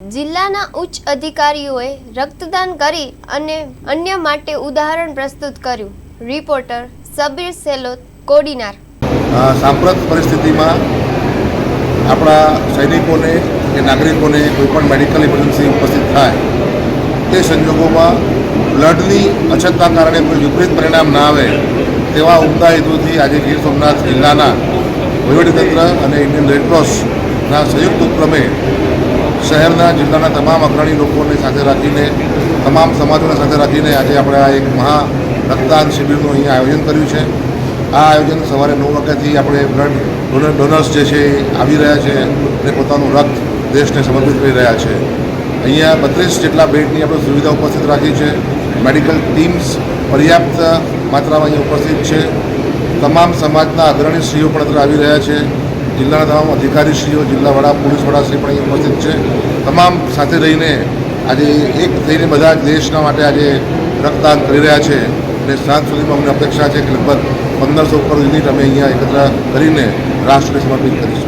જિલ્લાના ઉચ્ચ અધિકારીઓએ રક્તદાન કરી અને અન્ય માટે ઉદાહરણ પ્રસ્તુત કર્યું. રિપોર્ટર સબીર સેલોત, કોડીનાર. સાંપ્રત પરિસ્થિતિમાં આપણા સૈનિકોને કે નાગરિકોને કોઈપણ મેડિકલ ઇમરજન્સી ઉપસ્થિત થાય, તે સંજોગોમાં બ્લડની અછતના કારણે કોઈ વિપરીત પરિણામ ના આવે, તેવા ઉમદા હેતુથી આજે ગીર સોમનાથ જિલ્લાના વહીવટીતંત્ર અને ઇન્ડિયન રેડક્રોસના સંયુક્ત ઉપક્રમે શહેરના જિલ્લાના તમામ અગ્રણી લોકોને સાથે રાખીને, તમામ સમાજોને સાથે રાખીને આજે આપણે આ એક મહા રક્તદાન શિબિરનું અહીંયા આયોજન કર્યું છે. આ આયોજન સવારે નવ વાગ્યાથી આપણે બ્લડ ડોનર, ડોનર્સ જે છે એ આવી રહ્યા છે અને પોતાનું રક્ત દેશને સમર્પિત કરી રહ્યા છે. અહીંયા બત્રીસ જેટલા બેડની આપણે સુવિધા ઉપસ્થિત રાખી છે. મેડિકલ ટીમ્સ પર્યાપ્ત માત્રામાં અહીંયા ઉપસ્થિત છે. તમામ સમાજના અગ્રણીશ્રીઓ પણ અત્યારે આવી રહ્યા છે. જિલ્લાના તમામ અધિકારીશ્રીઓ, જિલ્લા વડા, પોલીસ વડાશ્રી પણ અહીંયા ઉપસ્થિત છે. તમામ સાથે રહીને આજે એક થઈને બધા દેશના માટે આજે રક્તદાન કરી રહ્યા છે અને સાંજ સુધીમાં અમને અપેક્ષા છે કે લગભગ પંદરસો ઉપર યુનિટ અમે અહીંયા એકત્ર કરીને રાષ્ટ્રને સમર્પિત કરીશું.